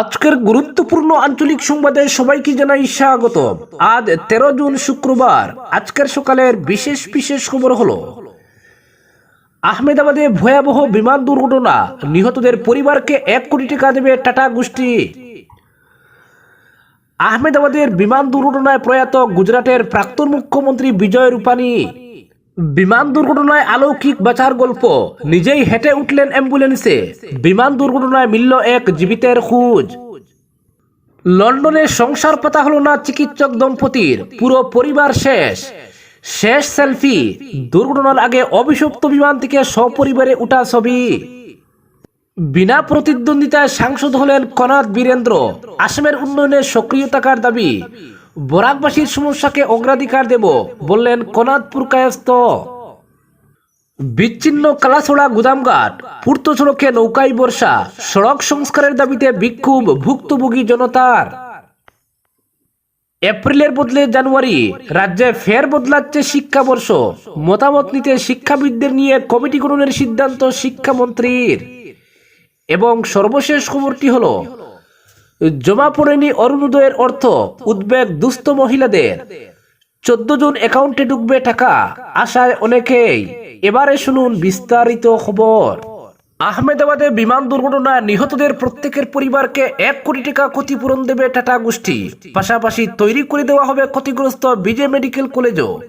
আজকের গুরুত্বপূর্ণ আঞ্চলিক সংবাদে সবাইকে জানাই স্বাগত আজ তেরো জুন শুক্রবার, আজকের সকালের বিশেষ বিশেষ খবর হলো, আহমেদাবাদে ভয়াবহ বিমান দুর্ঘটনা, নিহতদের পরিবারকে এক কোটি টাকা দেবে টাটা গোষ্ঠী। আহমেদাবাদের বিমান দুর্ঘটনায় প্রয়াত গুজরাটের প্রাক্তন মুখ্যমন্ত্রী বিজয় রূপানী বিমান দুর্ঘটনায় অলৌকিক বাঁচার গল্প। নিজেই হেঁটে উঠলেন অ্যাম্বুলেন্সে। বিমান দুর্ঘটনায় মিলল এক জীবিতের খোঁজ। লন্ডনে সংসার পাতা হলো না চিকিৎসক দম্পতির, পুরো পরিবার শেষ। শেষ সেলফি, দুর্ঘটনার আগে অভিশপ্ত বিমান থেকে সপরিবারে উঠা ছবি। বিনা প্রতিদ্বন্দ্বিতায় সাংসদ হলেন কনাদ বীরেন্দ্র। আসামের উন্নয়নে সক্রিয় থাকার দাবি। বরাকবাসীর সমস্যাকে অগ্রাধিকার দেব, বললেন কনাদপুর কায়স্থ। বিচ্ছিন্ন কালাছড়া গুদামঘাট, পূর্ত সড়কে নৌকাই বর্ষা, সড়ক সংস্কারের দাবিতে বিক্ষোভ ভুক্তভোগী জনতার। এপ্রিলের বদলে জানুয়ারি, রাজ্যে ফের বদলাচ্ছে শিক্ষাবর্ষ। মতামত নিতে শিক্ষাবিদদের নিয়ে কমিটি গঠনের সিদ্ধান্ত শিক্ষামন্ত্রীর। এবং সর্বশেষ খবরটি হলো জমা পড়েনি অরুণোদয়ের অর্থ, উদ্বেগ দুস্থ মহিলাদের। চোদ্দ জন অ্যাকাউন্টে ঢুকবে টাকা, আশায় অনেকেই। এবারে শুনুন বিস্তারিত খবর। আহমেদাবাদে বিমান দুর্ঘটনায় নিহতদের প্রত্যেকের পরিবারকে এক কোটি টাকা ক্ষতিপূরণ দেবে টাটা গোষ্ঠী। পাশাপাশি তৈরি করে দেওয়া হবে ক্ষতিগ্রস্ত বিজে মেডিকেল কলেজও।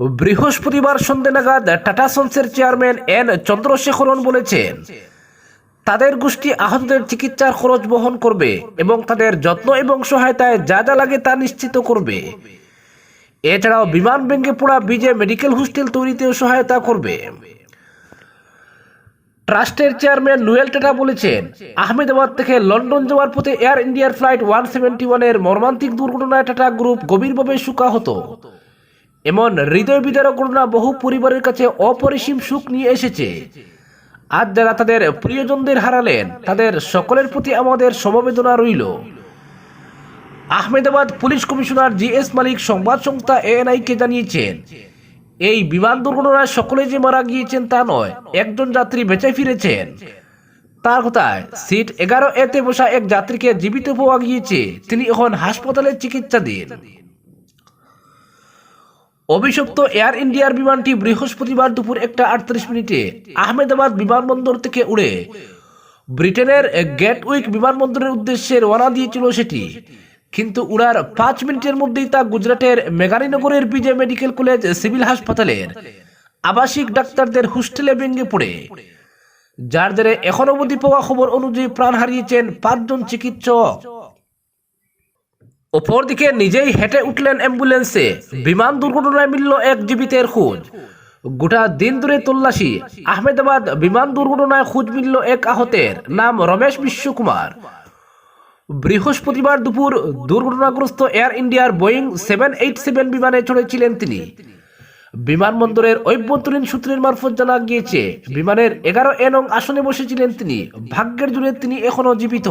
বৃহস্পতিবার সন্ধ্যে নাগাদ টাটা সন্সের চেয়ারম্যান এন চন্দ্রশেখরন বলেছেন তাদের গোষ্ঠী আহতদের চিকিৎসার খরচ বহন করবে এবং তাদের যত্ন এবং সহায়তায় যা যা লাগে তা নিশ্চিত করবে। এছাড়াও বিমান ভেঙে পড়া বিজে মেডিকেল হোস্টেল তৈরিতেও সহায়তা করবে। ট্রাস্টের চেয়ারম্যান নুয়েল টাটা বলেছেন, আহমেদাবাদ থেকে লন্ডন যাওয়ার পথে এয়ার ইন্ডিয়ার ফ্লাইট ওয়ান সেভেন্টি ওয়ানের মর্মান্তিক দুর্ঘটনায় টাটা গ্রুপ গভীরভাবে শোকাহত। এমন হৃদয় বিদারক ঘটনা বহু পরিবারের কাছে অপরিসীম সুখ নিয়ে এসেছে। আজ যারা তাদের প্রিয়জনদের হারালেন, তাদের সকলের প্রতি আমাদের সমবেদনা রইল। Ahmedabad police commissioner G S Malik সংবাদ সংস্থা এএনআইকে জানিয়েছেন, এই বিমান দুর্ঘটনায় সকলে যে মারা গিয়েছেন তা নয়, একজন যাত্রী বেঁচে ফিরেছেন। তার কথায়, সিট এগারো এতে বসা এক যাত্রীকে জীবিত পাওয়া গিয়েছে, তিনি এখন হাসপাতালে চিকিৎসাধীন। অভিশপ্ত এয়ার ইন্ডিয়ার বিমানটি বৃহস্পতিবার দুপুর একটা আটত্রিশ মিনিটে আহমেদাবাদ বিমানবন্দর থেকে উড়ে ব্রিটেনের গেটউইক বিমানবন্দরের উদ্দেশ্যে রওনা দিয়েছিল সেটি। কিন্তু উড়ার পাঁচ মিনিটের মধ্যেই তা গুজরাটের মেঘানীনগরের বিজে মেডিকেল কলেজ সিভিল হাসপাতালের আবাসিক ডাক্তারদের হোস্টেলে ভেঙে পড়ে। যার জেরে এখন অবধি পাওয়া খবর অনুযায়ী প্রাণ হারিয়েছেন পাঁচজন চিকিৎসক। অপরদিকে নিজেই হেঁটে উঠলেন অ্যাম্বুলেন্সে। বিমান দুর্ঘটনায় মিলল এক জীবিতের খোঁজ। গোটা দিন ধরে তল্লাশি। আহমেদাবাদ বিমান দুর্ঘটনায় খোঁজ মিলল এক আহতের, নাম রমেশ বিশ্বকুমার। বৃহস্পতিবার দুপুর দুর্ঘটনাগ্রস্ত এয়ার ইন্ডিয়ার বোয়িং সেভেন এইট সেভেন বিমানে চড়েছিলেন তিনি। বিমানবন্দরের অভ্যন্তরীণ সূত্রের মারফত জানা গিয়েছে, বিমানের এগারো এ নং আসনে বসেছিলেন তিনি। ভাগ্যের জুড়ে তিনি এখনও জীবিত।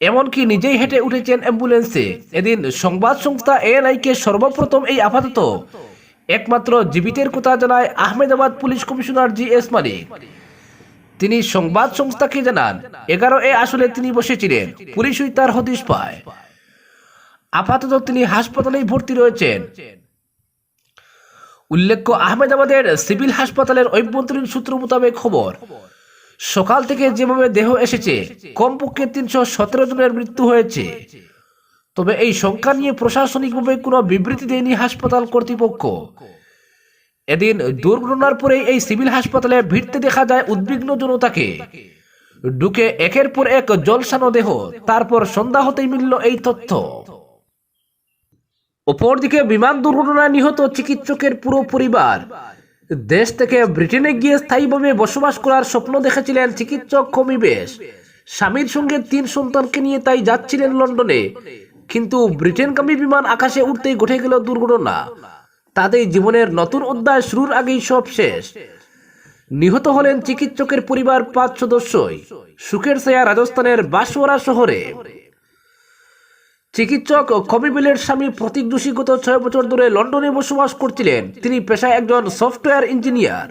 এমনকি নিজেই হেঁটে উঠেছেন অ্যাম্বুলেন্সে। এদিন সংবাদ সংস্থা এএনআইকে সর্বপ্রথম এই আপাতত। একমাত্র জীবিতের কথা জানায় Ahmedabad police commissioner G S Malik তিনি সংবাদ সংস্থাকে জানান এগারো এ আসলে তিনি বসেছিলেন, পুলিশই তার হদিশ পায়। আপাতত তিনি হাসপাতালেই ভর্তি রয়েছেন। উল্লেখ্য, আহমেদাবাদের সিভিল হাসপাতালের অভ্যন্তরীণ সূত্র মোতাবেক খবর সকাল থেকে যেভাবে দেহ এসেছে, কমপক্ষে তিনশো সতেরো জনের মৃত্যু হয়েছে। তবে এই সংখ্যা নিয়ে প্রশাসনিকভাবে কোনো বিবৃতি দেয়নি হাসপাতাল কর্তৃপক্ষ। এদিন দুর্ঘটনার পরে এই সিভিল হাসপাতালে ভিড়তে দেখা যায় উদ্বিগ্ন জনতাকে। ঢুকে একের পর এক জলসানো দেহ, তারপর সন্ধ্যা হতেই মিলল এই তথ্য। অপরদিকে বিমান দুর্ঘটনায় নিহত চিকিৎসকের পুরো পরিবার দেশ থেকে ব্রিটেনে গিয়ে স্থায়ীভাবে বসবাস করার স্বপ্ন দেখেছিলেন চিকিৎসক কমিবেশ স্বামীর সঙ্গে তিন সন্তানকে নিয়ে তাই যাচ্ছিলেন লন্ডনে। কিন্তু ব্রিটেনগামী বিমান আকাশে উঠতেই ঘটে গেল দুর্ঘটনা। তাদের জীবনের নতুন অধ্যায় শুরুর আগেই সব শেষ। নিহত হলেন চিকিৎসকের পরিবার পাঁচ সদস্যই। সুখের ছায়া রাজস্থানের বাসওয়ারা শহরে। চিকিৎসক কবিবিলের স্বামী প্রতীক যোশী গত ছয় বছর ধরে লন্ডনে বসবাস করছিলেন। তিনি পেশায় একজন সফটওয়্যার ইঞ্জিনিয়ার।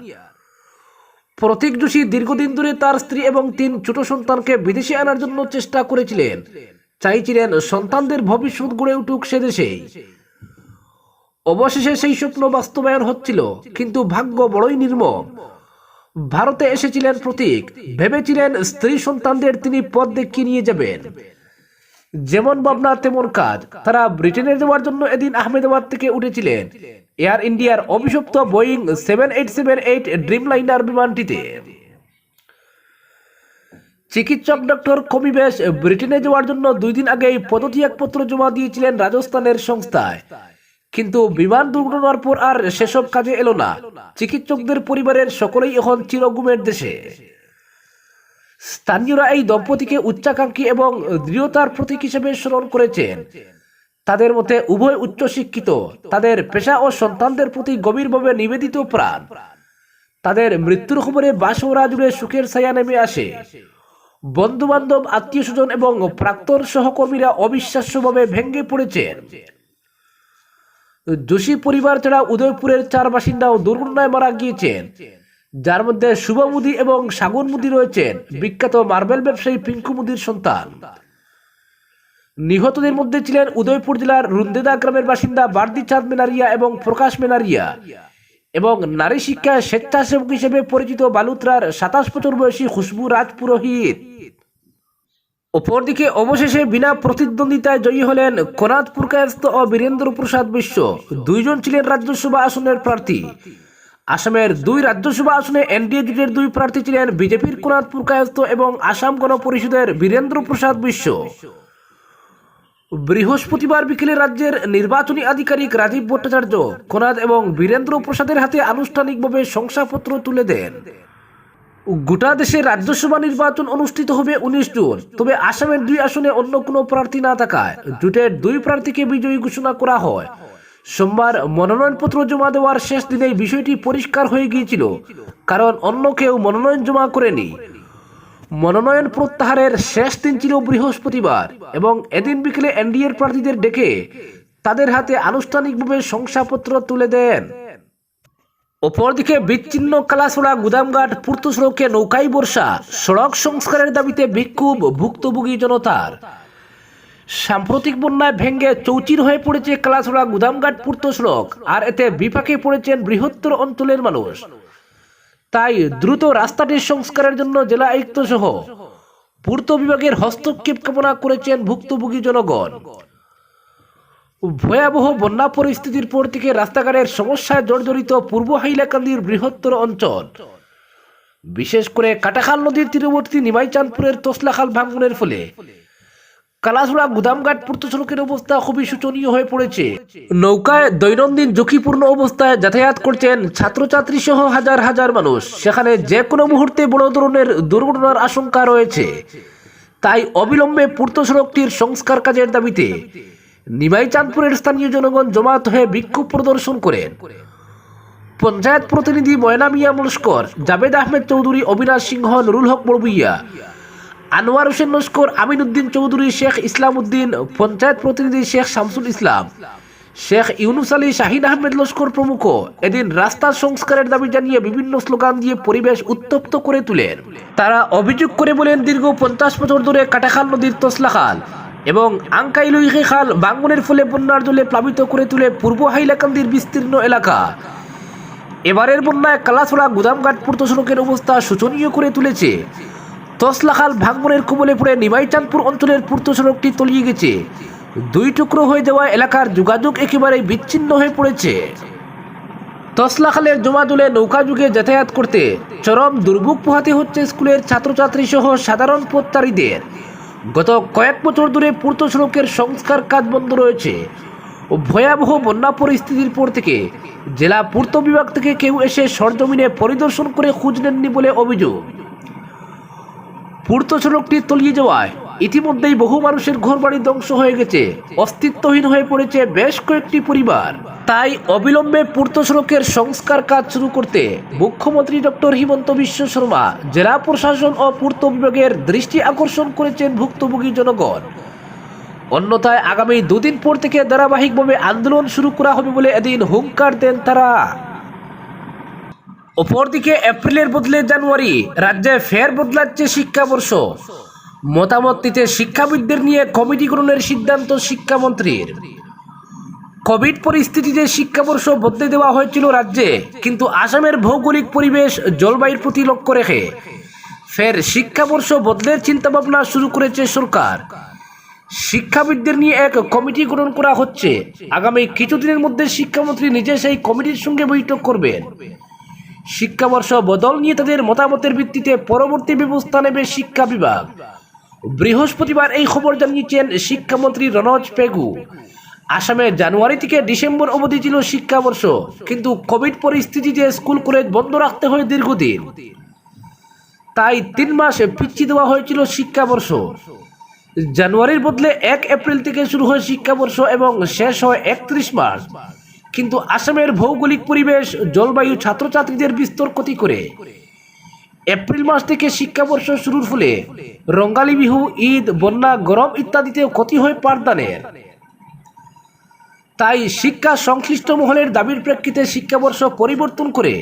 প্রতীক যোশী দীর্ঘদিন ধরে তার স্ত্রী এবং তিন ছোট সন্তানকে বিদেশে আনার জন্য চেষ্টা করেছিলেন। চাইছিলেন সন্তানদের ভবিষ্যৎ গড়ে উঠুক সে দেশেই। অবশেষে সেই স্বপ্ন বাস্তবায়ন হচ্ছিল, কিন্তু ভাগ্য বড়ই নির্মম। ভারতে এসেছিলেন প্রতীক, ভেবেছিলেন স্ত্রী সন্তানদের তিনি পথ দেখিয়ে নিয়ে যাবেন। যেমন ভাবনা, তেমন কাজ। তারা ব্রিটেনে যাওয়ার জন্য এদিন আহমেদাবাদ থেকে উঠেছিলেন। এয়ার ইন্ডিয়ার অভিশপ্ত Boeing seven eight seven eight Dreamliner বিমানটিতে। চিকিৎসক ডক্টর কবিবেশ ব্রিটেনে যাওয়ার জন্য দুই দিন আগেই পদত্যাগপত্র জমা দিয়েছিলেন রাজস্থানের সংস্থায়। কিন্তু বিমান দুর্ঘটনার পর আর সেসব কাজে এলো না। চিকিৎসকদের পরিবারের সকলেই এখন চিরগুমের দেশে। স্থানীয়রা এই দম্পতিকে উচ্চাকাঙ্ক্ষী এবং দৃঢ়তার প্রতীক হিসেবে স্মরণ করেছেন। তাদের মধ্যে উভয় উচ্চশিক্ষিত, তাদের পেশা ও সন্তানদের প্রতি গভীরভাবে নিবেদিত প্রাণ। তাদের মৃত্যুর খবরে বাসরা জুড়ে সুখের ছায়া নেমে আসে। বন্ধু বান্ধব আত্মীয় স্বজন এবং প্রাক্তন সহকর্মীরা অবিশ্বাস্যভাবে ভেঙে পড়েছেন। যোশী পরিবার ছাড়া উদয়পুরের চার বাসিন্দাও দুর্ঘটনায় মারা গিয়েছেন। যার মধ্যে শুভ মুদি এবং সাগর মুদি রয়েছেন বিখ্যাত মার্বেল ব্যবসায়ী পিঙ্কু মুদির সন্তান। নিহতদের মধ্যে ছিলেন উদয়পুর জেলার রুন্দেদা গ্রামের বাসিন্দা বার্দি চাঁদ মেনারিয়া এবং প্রকাশ মেনারিয়া এবং নারী শিক্ষায় স্বেচ্ছাসেবক হিসেবে পরিচিত বালুত্রার সাতাশ বছর বয়সী খুশবু রাজ পুরোহিত অপরদিকে অবশেষে বিনা প্রতিদ্বন্দ্বিতায় জয়ী হলেন কোনাদপুর কায়স্থ ও বীরেন্দ্র প্রসাদ বিশ্ব। দুইজন ছিলেন রাজ্যসভা আসনের প্রার্থী। আসামের দুই রাজ্যসভা আসনে এনডিএ জোটের দুই প্রার্থী ছিলেন বিজেপির কোনাদপুর কায়স্থ এবং আসাম গণ পরিষদের বীরেন্দ্র প্রসাদ বিশ্ব। বৃহস্পতিবার বিকেলে রাজ্যের নির্বাচনী আধিকারিক রাজীব ভট্টাচার্য কোনাদ এবং বীরেন্দ্র প্রসাদের হাতে আনুষ্ঠানিকভাবে শংসাপত্র তুলে দেন। গোটা দেশে রাজ্যসভা নির্বাচন অনুষ্ঠিত হবে উনিশ জুন, তবে আসামের দুই আসনে অন্য কোনো প্রার্থী না থাকায় জোটের দুই প্রার্থীকে বিজয়ী ঘোষণা করা হয়। সোমবার মনোনয়নপত্র জমা দেওয়ার শেষ দিনেই বিষয়টি পরিষ্কার হয়ে গিয়েছিল, কারণ অন্য কেউ মনোনয়ন জমা করেনি। মনোনয়ন প্রত্যাহারের শেষ দিন ছিল বৃহস্পতিবার এবং এদিন বিকেলে এনডিএর প্রার্থীদের ডেকে তাদের হাতে আনুষ্ঠানিকভাবে শংসাপত্র তুলে দেন। অপরদিকে বিচ্ছিন্ন কালাসোড়া গুদামঘাট পূর্ত সড়কে নৌকাই বর্ষা, সড়ক সংস্কারের দাবিতে বিক্ষোভ ভুক্তভোগী জনতার। সাম্প্রতিক বন্যায় ভেঙ্গে চৌচির হয়ে পড়েছে কালাসোড়া গুদামঘাট পূর্ত সড়ক, আর এতে বিপাকে পড়েছেন বৃহত্তর অঞ্চলের মানুষ। তাই দ্রুত রাস্তাটির সংস্কারের জন্য জেলা আয়ুক্ত সহ পূর্ত বিভাগের হস্তক্ষেপ কামনা করেছেন ভুক্তভোগী জনগণ। ভয়াবহ বন্যা পরিস্থিতির পর থেকে রাস্তাঘাটের সমস্যায় জর্জরিত পূর্ব হাইলাকান্দির বৃহত্তর অঞ্চল। বিশেষ করে কাটাখাল নদীর তীরবর্তী নিমাইচাঁদপুরের তোসলাখাল ভাঙ্গনের ফলে কালাসুড়া গুদামঘাট অবস্থা খুবই শোচনীয় হয়ে পড়েছে। নৌকায় দৈনন্দিন ঝুঁকিপূর্ণ অবস্থায় যাতায়াত করছেন ছাত্রছাত্রী সহ হাজার হাজার মানুষ। সেখানে যে কোনো মুহূর্তে বড় ধরনের দুর্ঘটনার আশঙ্কা রয়েছে। তাই অবিলম্বে পূর্ত সংস্কার কাজের দাবিতে নিমাই চাঁদপুরের স্থানীয় জনগণ জমায়েত হয়ে বিক্ষোভ প্রদর্শন করেন। পঞ্চায়েত প্রতিনিধি ময়না মিয়া মুলস্কর জাবেদ আহমেদ চৌধুরী, অবিনাশ সিংহ, নুরুল হক বড়বুইয়া আনোয়ার হোসেন নস্কর আমিন উদ্দিন চৌধুরী, শেখ ইসলাম উদ্দিন পঞ্চায়েত প্রতিনিধি শেখ শামসুল ইসলাম। শেখ ইউনুস আলী, শাহিন আহমেদ লস্কর প্রমুখ। এদিন রাস্তার সংস্কারের দাবি জানিয়ে বিভিন্ন স্লোগান দিয়ে পরিবেশ উত্তপ্ত করে তুলেন। তারা অভিযোগ করে বলেন, দীর্ঘ পঞ্চাশ বছর ধরে কাটাখাল নদীর তোসলা খাল এবং আঙ্কাইলুইখে খাল বাঙ্গনের ফলে বন্যার জলে প্লাবিত করে তুলে পূর্ব হাইলাকান্দির বিস্তীর্ণ এলাকা। এবারের বন্যায় কালাছড়া, গুদামঘাট পূর্ত সড়কের অবস্থা শোচনীয় করে তুলেছে। তসলাখাল ভাঙ্গনের কবলে পড়ে নিমাইচাঁদপুর অঞ্চলের পূর্ত সড়কটি তলিয়ে গেছে। দুই টুকরো হয়ে যাওয়া এলাকার যোগাযোগ একেবারে বিচ্ছিন্ন হয়ে পড়েছে। তসলাখালের জমা জলে নৌকা যুগে যাতায়াত করতে চরম দুর্ভোগ পোহাতে হচ্ছে স্কুলের ছাত্রছাত্রী সহ সাধারণ পথচারীদের গত কয়েক বছর ধরে পূর্ত সড়কের সংস্কার কাজ বন্ধ রয়েছে। ও ভয়াবহ বন্যা পরিস্থিতির পর থেকে জেলা পূর্ত বিভাগ থেকে কেউ এসে সরজমিনে পরিদর্শন করে খোঁজ নেননি বলে অভিযোগ। পূর্ত সড়কটি তলিয়ে যাওয়ায় ইতিমধ্যেই বহু মানুষের ঘরবাড়ি ধ্বংস হয়ে গেছে। অস্তিত্বহীন হয়ে পড়েছে বেশ কয়েকটি পরিবার। তাই অবিলম্বে পূর্ত সড়কের সংস্কার কাজ শুরু করতে মুখ্যমন্ত্রী ডক্টর হিমন্ত বিশ্ব শর্মা, জেলা প্রশাসন ও পূর্ত বিভাগের দৃষ্টি আকর্ষণ করেছেন ভুক্তভোগী জনগণ। অন্যথায় আগামী দুদিন পর থেকে ধারাবাহিকভাবে আন্দোলন শুরু করা হবে বলে এদিন হুঙ্কার দেন তারা। অপরদিকে এপ্রিলের বদলে জানুয়ারি রাজ্যে ফের বদলাচ্ছে শিক্ষাবর্ষ। মতামত দিতে শিক্ষাবিদদের নিয়ে কমিটি গঠনের সিদ্ধান্ত শিক্ষামন্ত্রীর। কোভিড পরিস্থিতিতে শিক্ষাবর্ষ বদলে দেওয়া হয়েছিল রাজ্যে, কিন্তু আসামের ভৌগোলিক পরিবেশ জলবায়ুর প্রতি লক্ষ্য রেখে ফের শিক্ষাবর্ষ বদলের চিন্তাভাবনা শুরু করেছে সরকার। শিক্ষাবিদদের নিয়ে এক কমিটি গঠন করা হচ্ছে। আগামী কিছুদিনের মধ্যে শিক্ষামন্ত্রী নিজে সেই কমিটির সঙ্গে বৈঠক করবেন। শিক্ষাবর্ষ বদল নিয়ে তাদের মতামতের ভিত্তিতে পরবর্তী ব্যবস্থা নেবে শিক্ষা বিভাগ। বৃহস্পতিবার এই খবর জানিয়েছেন শিক্ষামন্ত্রী রনজ পেগু। আসামে জানুয়ারি থেকে ডিসেম্বর অবধি ছিল শিক্ষাবর্ষ, কিন্তু কোভিড পরিস্থিতিতে স্কুল কলেজ বন্ধ রাখতে হয় দীর্ঘদিন, তাই তিন মাস পিছিয়ে দেওয়া হয়েছিল শিক্ষাবর্ষ। জানুয়ারির বদলে এক এপ্রিল থেকে শুরু হয় শিক্ষাবর্ষ এবং শেষ হয় একত্রিশ মার্চ। কিন্তু আসামের ভৌগোলিক পরিবেশ, জলবায়ু, ছাত্রছাত্রীদের বিস্তর ক্ষতি করে। এপ্রিল মাস থেকে শিক্ষাবর্ষ শুরুর ফলে রঙ্গালী বিহু, ঈদ, বন্যা, গরম ইত্যাদিতেও ক্ষতি হয় পাঠদানের। তাই শিক্ষা সংশ্লিষ্ট মহলের দাবির প্রেক্ষিতে শিক্ষাবর্ষ পরিবর্তন করে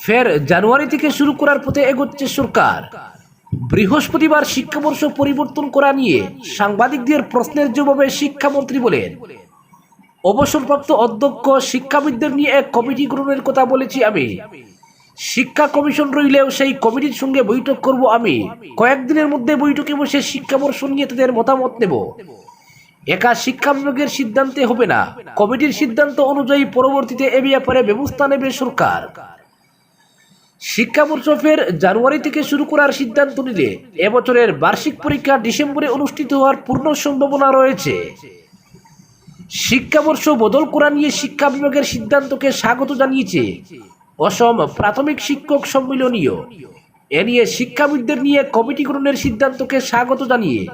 ফের জানুয়ারি থেকে শুরু করার পথে এগোচ্ছে সরকার। বৃহস্পতিবার শিক্ষাবর্ষ পরিবর্তন করা নিয়ে সাংবাদিকদের প্রশ্নের জবাবে শিক্ষামন্ত্রী বলেন অবসরপ্রাপ্ত অধ্যক্ষ শিক্ষাবিদদের নিয়ে এক কমিটি গ্রহণের কথা বলেছি আমি। শিক্ষা কমিশন রইলেও সেই কমিটির সঙ্গে বৈঠক করব আমি। কয়েকদিনের মধ্যে বৈঠকে বসে শিক্ষাবর্ষ নিয়ে তাদের মতামত নেব। একা শিক্ষা বিভাগের সিদ্ধান্তে হবে না। কমিটির সিদ্ধান্ত অনুযায়ী পরবর্তীতে এ ব্যাপারে ব্যবস্থা নেবে সরকার। শিক্ষাবর্ষ ফের জানুয়ারি থেকে শুরু করার সিদ্ধান্ত নিলে এবছরের বার্ষিক পরীক্ষা ডিসেম্বরে অনুষ্ঠিত হওয়ার পূর্ণ সম্ভাবনা রয়েছে। শিক্ষাবর্ষ বদল করা নিয়ে শিক্ষা বিভাগের সিদ্ধান্তকে স্বাগত জানিয়েছে অসম প্রাথমিক শিক্ষক সম্মিলনীয়। এ নিয়ে শিক্ষাবিদদের নিয়ে কমিটি গঠনের সিদ্ধান্তকে স্বাগত জানিয়ে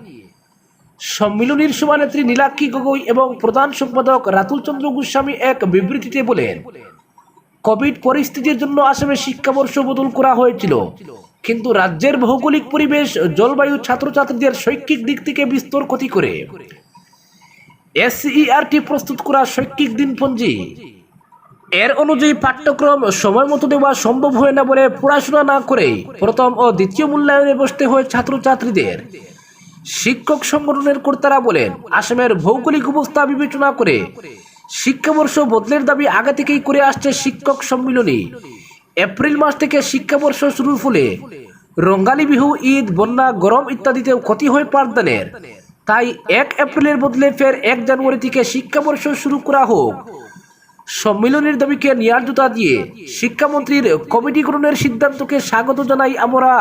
সম্মিলনীর সভানেত্রী নীলাক্ষী গগৈ এবং প্রধান সম্পাদক রাতুল চন্দ্র গোস্বামী এক বিবৃতিতে বলেন, কোভিড পরিস্থিতির জন্য আসামে শিক্ষাবর্ষ বদল করা হয়েছিল। কিন্তু রাজ্যের ভৌগোলিক পরিবেশ, জলবায়ু, ছাত্রছাত্রীদের শৈক্ষিক দিক থেকে বিস্তর ক্ষতি করে। এসইআরটি প্রস্তুত করা শৈক্ষিক দিনপঞ্জি। এর অনুযায়ী পাঠ্যক্রম সময় মতো দেওয়া সম্ভব হয় না বলে পড়াশোনা না করে প্রথম ও দ্বিতীয় মূল্যায়নে বসতে হয় ছাত্রছাত্রীদের। শিক্ষক সংগঠনের কর্তারা বলেন, আসামের ভৌগোলিক অবস্থা বিবেচনা করে শিক্ষাবর্ষ বদলের দাবি আগে থেকেই করে আসছে শিক্ষক সম্মিলনী। এপ্রিল মাস থেকে শিক্ষাবর্ষ শুরুর ফলে রঙ্গালী বিহু, ঈদ, বন্যা, গরম ইত্যাদিতেও ক্ষতি হয় পাঠদানের। তাই এক এপ্রিলের বদলে ফের এক জানুয়ারি থেকে শিক্ষাবর্ষ শুরু করা হোক। সম্মিলনের দাবিকে ন্যায্যতা দিয়ে শিক্ষামন্ত্রীর কমিটি গঠনের সিদ্ধান্তকে স্বাগত জানাই আমরা।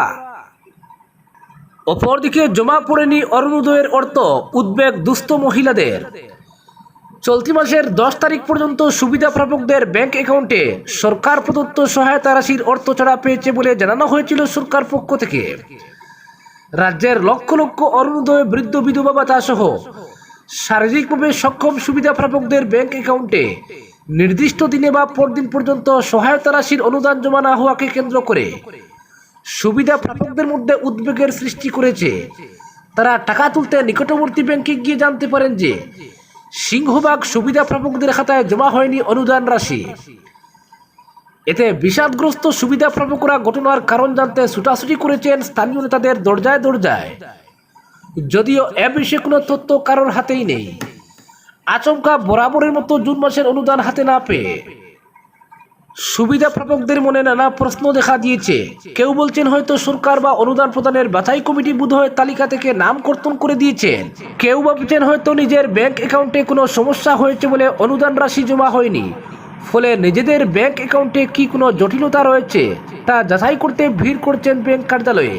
অপরদিকে জমা পড়েনি অরুণোদয়ের অর্থ, উদ্বেগ দুস্থ মহিলাদের। চলতি মাসের দশ তারিখ পর্যন্ত সুবিধা প্রাপকদের ব্যাংক অ্যাকাউন্টে সরকার প্রদত্ত সহায়তা রাশির অর্থ ছাড়া পেয়েছে বলে জানানো হয়েছিল সরকার পক্ষ থেকে। রাজ্যের লক্ষ লক্ষ অরুণোদয় বৃদ্ধ বিধবা ভাতা সহ শারীরিকভাবে সক্ষম সুবিধা প্রাপকদের ব্যাংক অ্যাকাউন্টে নির্দিষ্ট দিনে বা পরদিন পর্যন্ত সহায়তা রাশির অনুদান জমা না হওয়াকে কেন্দ্র করে সুবিধা প্রাপকদের মধ্যে উদ্বেগের সৃষ্টি করেছে। তারা টাকা তুলতে নিকটবর্তী ব্যাংকে গিয়ে জানতে পারেন যে সিংহভাগ সুবিধা প্রাপকদের খাতায় জমা হয়নি অনুদান রাশি। এতে বিষাদগ্রস্ত সুবিধা প্রাপকরা ঘটনার কারণ জানতে ছুটাছুটি করেছেন স্থানীয় নেতাদের দরজায় দরজায়। যদিও এ বিষয়ে কোনো তথ্য কারোর হাতেই নেই। আচমকা বরাবরের মতো জুন মাসের অনুদান হাতে না পেয়ে সুবিধা প্রাপকদের মনে নানা প্রশ্ন দেখা দিয়েছে। কেউ বলছেন হয়তো সরকার বা অনুদান প্রদানের বাছাই কমিটি বোধহয় তালিকা থেকে নাম কর্তন করে দিয়েছেন। কেউ ভাবছেন হয়তো নিজের ব্যাংক অ্যাকাউন্টে কোনো সমস্যা হয়েছে বলে অনুদান রাশি জমা হয়নি। ফলে নিজেদের ব্যাংক অ্যাকাউন্টে কি কোনো জটিলতা রয়েছে তা যাচাই করতে ভিড় করছেন ব্যাংক কার্যালয়ে।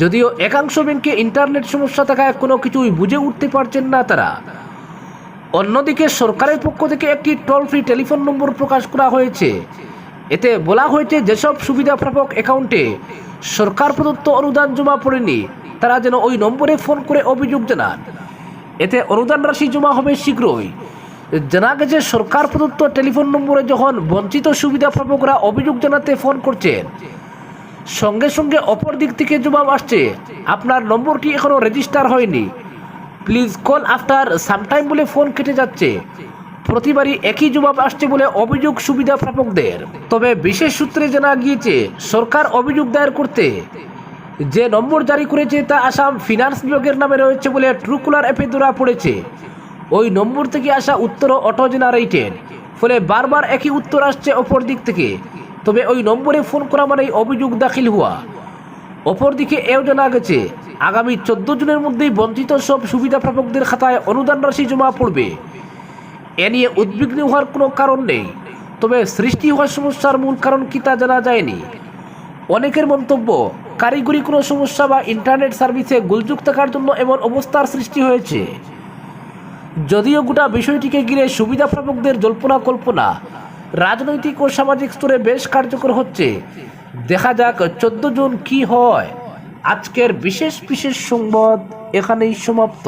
যদিও একাংশ ব্যাংকে ইন্টারনেট সমস্যা থাকায় কোনো কিছুই বুঝে উঠতে পারছেন না তারা। অন্যদিকে সরকারের পক্ষ থেকে একটি টোল ফ্রি টেলিফোন নম্বর প্রকাশ করা হয়েছে। এতে বলা হয়েছে যেসব সুবিধা প্রাপক অ্যাকাউন্টে সরকার প্রদত্ত অনুদান জমা পড়েনি, তারা যেন ওই নম্বরে ফোন করে অভিযোগ জানান। এতে অনুদান রাশি জমা হবে শীঘ্রই। জানা গেছে, সরকার প্রদত্ত টেলিফোন নম্বরে যখন বঞ্চিত সুবিধা প্রাপকরা অভিযোগ জানাতে ফোন করছেন, সঙ্গে সঙ্গে অপর দিক থেকে জবাব আসছে, আপনার নম্বরটি এখনও রেজিস্টার হয়নি। প্লিজ কল আফটার সামটাইম বলে ফোন কেটে যাচ্ছে। প্রতিবারই একই জবাব আসছে বলে অভিযোগ সুবিধা প্রাপকদের তবে বিশেষ সূত্রে জানা গিয়েছে, সরকার অভিযোগ দায়ের করতে যে নম্বর জারি করেছে তা আসাম ফিনান্স বিভাগের নামে রয়েছে বলে ট্রুকুলার অ্যাপে ধরা পড়েছে। ওই নম্বর থেকে আসা উত্তরও অটো জেনারেটেড ফলে বারবার একই উত্তর আসছে অপর দিক থেকে। তবে ওই নম্বরে ফোন করা মানেই অভিযোগ দাখিল হওয়া। অপরদিকে এও জানা গেছে, আগামী চোদ্দ জুনের মধ্যেই বঞ্চিত সব সুবিধা প্রাপকদের খাতায় অনুদান রাশি জমা পড়বে। এ নিয়ে উদ্বিগ্ন হওয়ার কোনো কারণ নেই। তবে সৃষ্টি হওয়ার সমস্যার মূল কারণ কি তা জানা যায়নি। অনেকের মন্তব্য, কারিগরি কোনো সমস্যা বা ইন্টারনেট সার্ভিসে গোলযোগ থাকার জন্য এমন অবস্থার সৃষ্টি হয়েছে। যদিও গোটা বিষয়টিকে ঘিরে সুবিধা প্রাপকদের জল্পনা কল্পনা, রাজনৈতিক ও সামাজিক স্তরে বেশ কার্যকর হচ্ছে। দেখা যাক চোদ্দ জুন কি হয়। আজকের বিশেষ বিশেষ সংবাদ এখানেই সমাপ্ত।